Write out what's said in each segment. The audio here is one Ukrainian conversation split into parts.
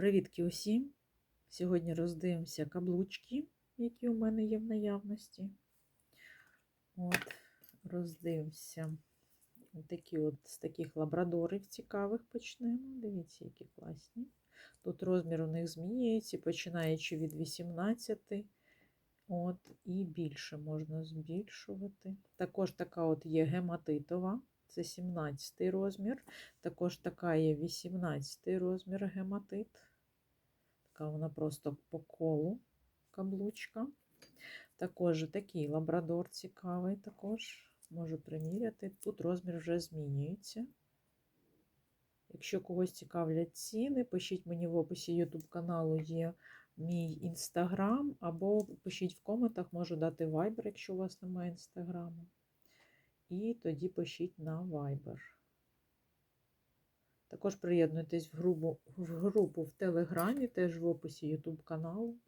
Привітки усім! Сьогодні роздивимося каблучки, які у мене є в наявності. От, роздивимося такі от, з таких лабрадорів цікавих почнемо. Дивіться, які класні. Тут розмір у них змінюється, починаючи від 18 от, і більше можна збільшувати. Також така от є гематитова. Це 17 розмір. Також така є 18 розмір гематит. Така вона просто по колу каблучка. Також такий лабрадор цікавий, також можу приміряти. Тут розмір вже змінюється. Якщо когось цікавлять ціни, пишіть мені в описі YouTube каналу є мій інстаграм, або пишіть в коментах, можу дати Viber, якщо у вас немає інстаграму. І тоді пишіть на Viber. Також приєднуйтесь в групу, в групу в Телеграмі, теж в описі YouTube каналу.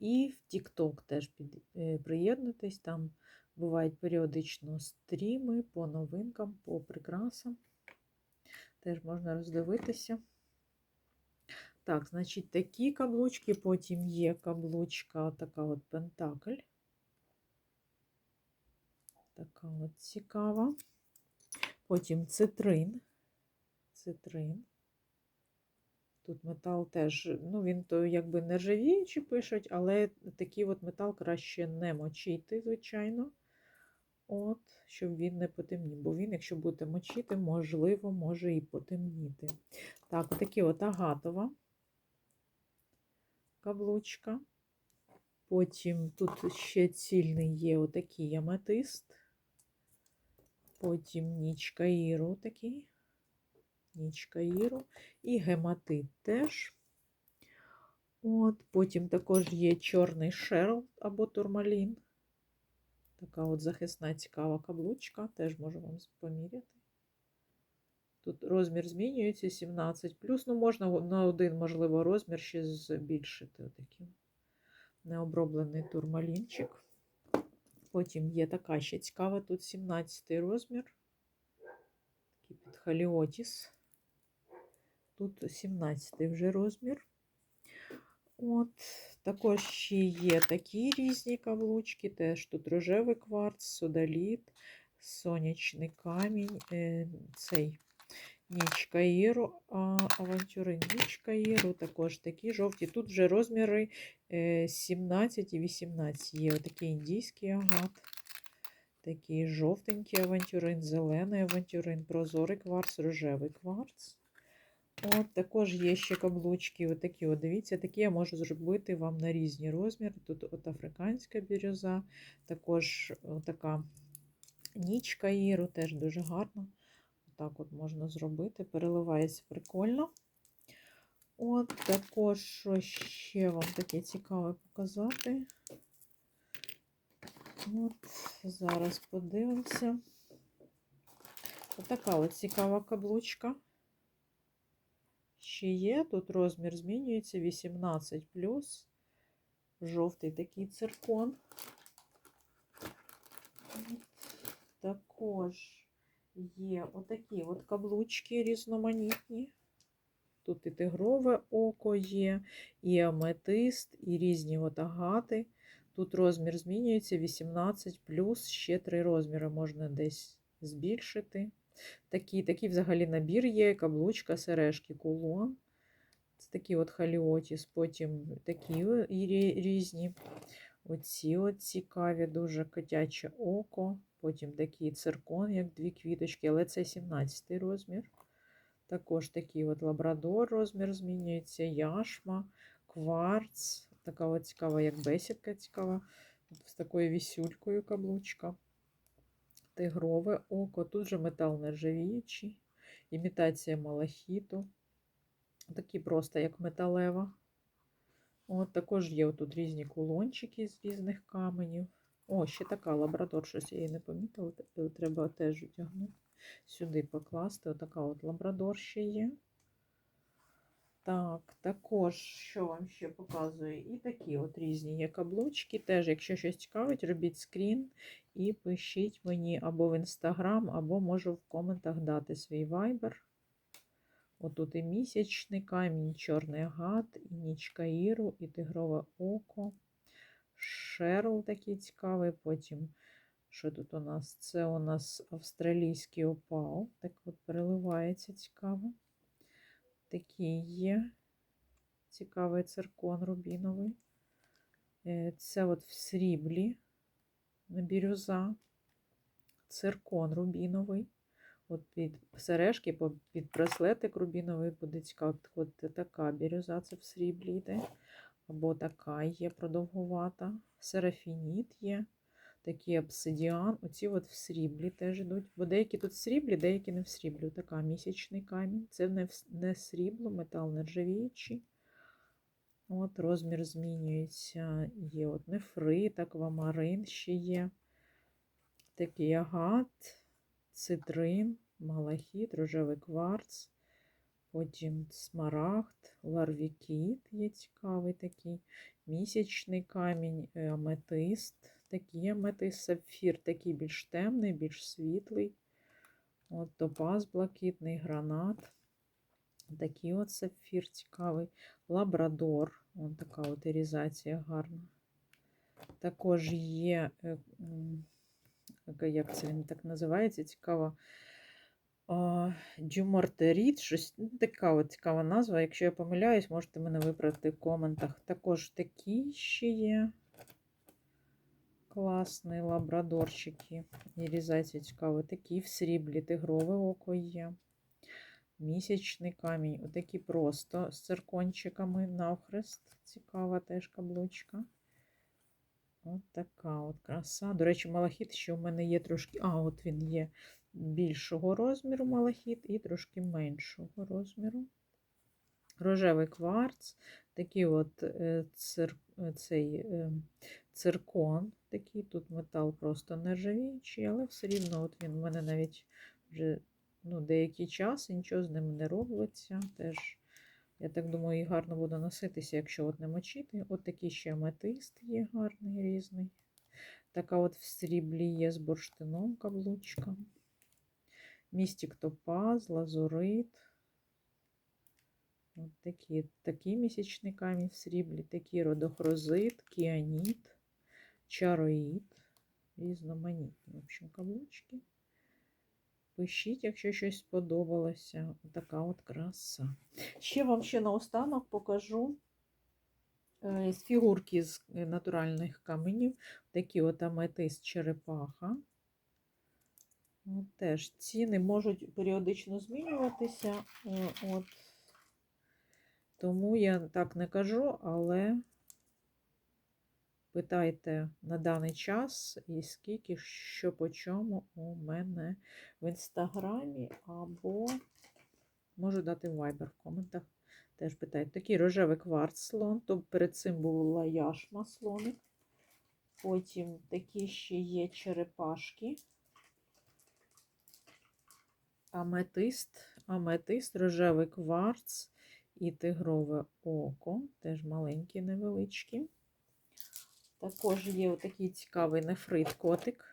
І в TikTok теж під, е, приєднуйтесь. Там бувають періодично стріми по новинкам, по прикрасам. Теж можна роздивитися. Так, значить, такі каблучки, потім є каблучка, така от Пентакль. Така от цікава. Потім цитрин. Цитрин. Тут метал теж, ну, він то якби нержавіючий пишуть, але такий от метал краще не мочити, звичайно. От, щоб він не потемнів. Бо він, якщо будете мочити, можливо, може і потемніти. Так, отакі от агатова каблучка. Потім тут ще цільний є отакий аметист. Потім нічка Іру такий. Нічка Іру. І гематит теж. От, Потім також є чорний шерл або турмалін. Така от захисна цікава каблучка, теж можу вам поміряти. Тут розмір змінюється 17 ну можна на один, можливо, розмір ще збільшити. Отакий необроблений турмалінчик. Потім є така ще цікава, тут 17 розмір. Такий підхаліотіс. Тут 17 вже розмір. От, Також ще є такі різні каблучки, теж тут рожевий кварц, содаліт, сонячний камінь, е, цей ніч Каїру, авантюри ніч також такі жовті. Тут вже розміри 17 і 18 є отакий індійський агат. Такий жовтенький авантюрин, зелений авантюрин, прозорий кварц, рожевий кварц. От Також є ще каблучки. Отакі, от дивіться, такі я можу зробити вам на різні розміри. Тут от африканська бірюза, також така ніч Каїру, теж дуже гарно. Так от можна зробити, переливається прикольно. От також що ще вам таке цікаве показати. От, Зараз подивимося. Отака от цікава каблучка. Ще є, тут розмір змінюється 18 плюс жовтий такий циркон. Також є отакі от каблучки різноманітні. Тут і тигрове око є, і аметист, і різні от агати. Тут розмір змінюється 18, плюс ще три розміри можна десь збільшити. Такий такий взагалі набір є, каблучка, сережки, кулон. Це такі от халіотіс, потім такі різні. Оці от цікаві, дуже котяче око. Потім такий циркон, як дві квіточки, але це 17 розмір. Також такий от лабрадор розмір змінюється, яшма, кварц. Така от цікава, як бесідка цікава. З такою вісюлькою каблучка. Тигрове око. Тут же метал нержавіючий, імітація малахіту. Такі просто, як металева. От Також є тут різні кулончики з різних каменів. О, ще така лабрадор, щось я її не помітила, треба теж утягнути. Сюди покласти. Отака от лабрадор ще є. Так, також, що вам ще показую? І такі от різні є каблучки. Теж, якщо щось цікавить, робіть скрін і пишіть мені або в інстаграм, або можу в коментах дати свій вайбер. Отут і місячний камінь, чорний агат, і нічка Іру, і тигрове око, шерл такий цікавий. Потім, що тут у нас? Це у нас австралійський опал. Так от переливається цікаво. Такий є. Цікавий циркон рубіновий. Е, Це от в сріблі бірюза, циркон рубіновий. От під сережки, під браслетик рубіновий буде цікаво. От така бірюза, це в сріблі йде. Або така є продовгувата. Серафініт є. Такий обсидіан. Оці от в сріблі теж йдуть. Бо деякі тут в сріблі, деякі не в сріблі. Така місячний камінь. Це не, не срібло, метал нержавіючий. От розмір змінюється. Є от нефрит, аквамарин ще є. Такий агат, цитрин, малахіт, рожевий кварц. Потім смарагд, ларвікіт є цікавий такий. Місячний камінь, е, аметист. Такий аметист, сапфір, такий більш темний, більш світлий. От топаз блакитний, гранат. Такий от сапфір цікавий. Лабрадор. Вон така от ірізація гарна. Також є, е, яка- як це він так називається, цікаво. А, Дюмортеріт, щось ну, така от цікава назва. Якщо я помиляюсь, можете мене виправити в коментах. Також такі ще є. Класний лабрадорчики. І Ірізація цікава. Такі в сріблі, тигрове око є. Місячний камінь. Отакі просто з циркончиками навхрест. Цікава теж каблучка. От така от краса. До речі, малахіт ще у мене є трошки. А, от він є більшого розміру малахіт і трошки меншого розміру. Рожевий кварц, такий от е, цир, цей е, циркон, такий тут метал просто нержавіючий, але все рівно от він у мене навіть вже ну, деякий час і нічого з ним не робиться. Теж, я так думаю, і гарно буде носитися, якщо от не мочити. От такий ще аметист є гарний, різний. Така от в сріблі є з бурштином каблучка. Містік топаз, лазурит. От такі, такий місячний камінь в сріблі, такий родохрозит, кіаніт, чароїд, різноманітні в общем, каблучки. Пишіть, якщо щось сподобалося. Така от краса. Ще вам ще наостанок покажу е, фігурки з е, натуральних каменів. Такі от аметист черепаха. От теж ціни можуть періодично змінюватися. е, От. Тому я так не кажу, але питайте на даний час і скільки, що по чому у мене в інстаграмі, або можу дати в Viber в коментах. Теж питайте. Такий рожевий кварц слон, то перед цим була яшма слоник. Потім такі ще є черепашки. Аметист, аметист, рожевий кварц і тигрове око, теж маленькі, невеличкі. Також є отакий цікавий нефрит котик.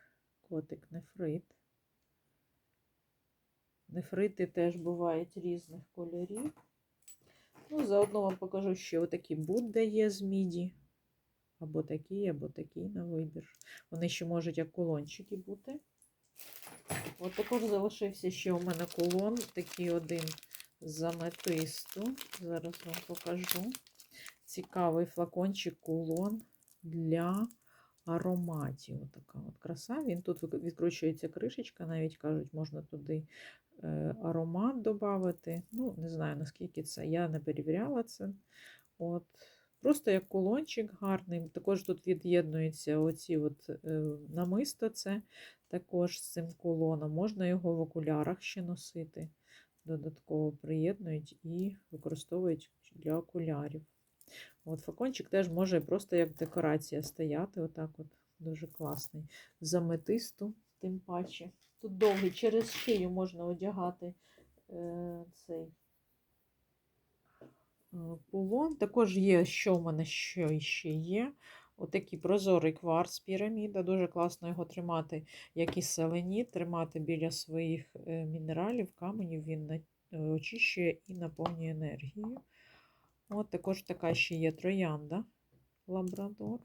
Котик нефрит. Нефрити теж бувають різних кольорів. Ну, заодно вам покажу ще отакі Будда є з міді. Або такі, або такі на вибір. Вони ще можуть як кулончики бути. От також залишився ще у мене кулон, такий один з аметисту. Зараз вам покажу. Цікавий флакончик кулон для ароматів. Така от краса. Він тут відкручується кришечка, навіть кажуть, можна туди е, аромат додати. Ну, не знаю, наскільки це. Я не перевіряла це. От. Просто як кулончик гарний. Також тут від'єднуються оці от, е, намисто, це також з цим кулоном. Можна його в окулярах ще носити. Додатково приєднують і використовують для окулярів. От Флакончик теж може просто як декорація стояти. Отак от дуже класний. З аметисту, тим паче. Тут довгий, через шию можна одягати е, цей е, кулон. Також є, що в мене що ще є. Отакий прозорий кварц піраміда. Дуже класно його тримати, як і селеніт, тримати біля своїх е, мінералів, каменів. Він очищує і наповнює енергією. От також така ще є троянда Лабрадор.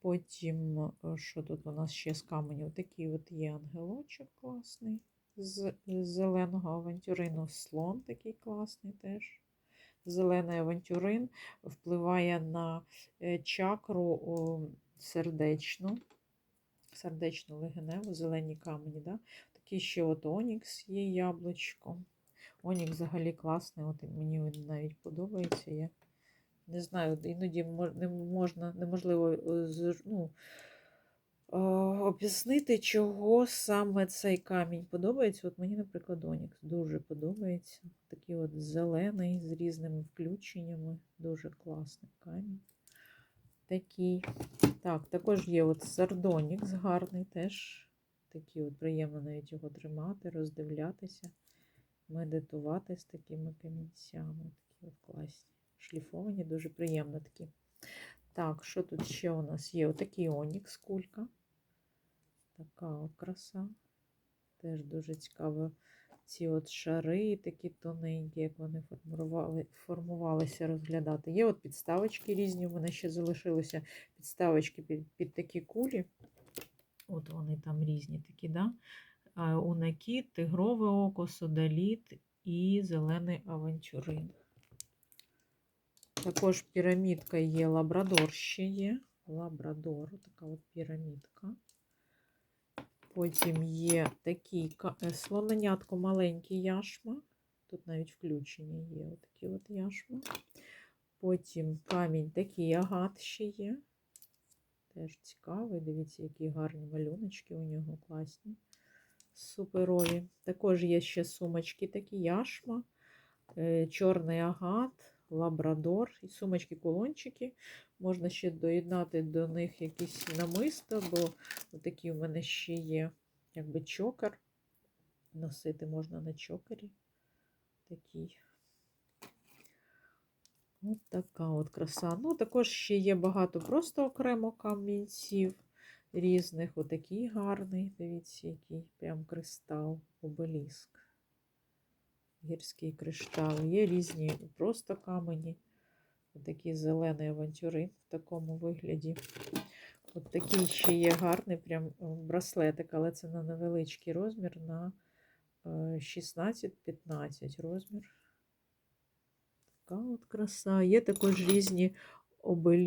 Потім, е, що тут у нас ще з каменю? Такий от є ангелочок класний з з зеленого авантюрину. Слон такий класний теж. Зелений авантюрин впливає на е, чакру сердечну, сердечну легеневу, зелені камені. Да? Такий ще от Онікс є яблучко. Онікс взагалі класний, от мені він навіть подобається. Я не знаю, іноді не можна, неможливо е, ну, об'яснити, чого саме цей камінь подобається. От мені, наприклад, Онікс дуже подобається. Такий от зелений з різними включеннями. Дуже класний камінь. Такий. Так, також є от сардонікс гарний теж. Такий от приємно навіть його тримати, роздивлятися, медитувати з такими камінцями. Такі класні. Шліфовані, дуже приємно такі. Так, що тут ще у нас є? Отакий онікс кулька. Така от краса. Теж дуже цікаво. Ці от шари такі тоненькі, як вони формували, формувалися розглядати. Є от підставочки різні. Мене ще залишилися підставочки під, під такі кулі. От вони там різні такі, да? Унакіт, тигрове око, содаліт і зелений авантюрин. Також пірамідка є, лабрадор ще є. Лабрадор, така от пірамідка. Потім є такий е, слоненятко маленький яшма. Тут навіть включення є отакі от яшма. Потім камінь такий агат ще є. Теж цікавий. Дивіться, які гарні малюночки у нього класні. Суперові. Також є ще сумочки такі яшма, е, чорний агат, лабрадор і сумочки-кулончики. Можна ще доєднати до них якісь намисто, бо Отакий у мене ще є якби чокер. Носити можна на чокері. Такий. От така от краса. Ну, також ще є багато просто окремо камінців різних. Отакий гарний. Дивіться, який прям кристал, обеліск. Гірський криштал. Є різні просто камені. Отакий зелений авантюрин в такому вигляді. От такий ще є гарний прям е, браслетик, але це на невеличкий розмір, на е, 16-15 розмір. Така от краса. Є також різні обелі.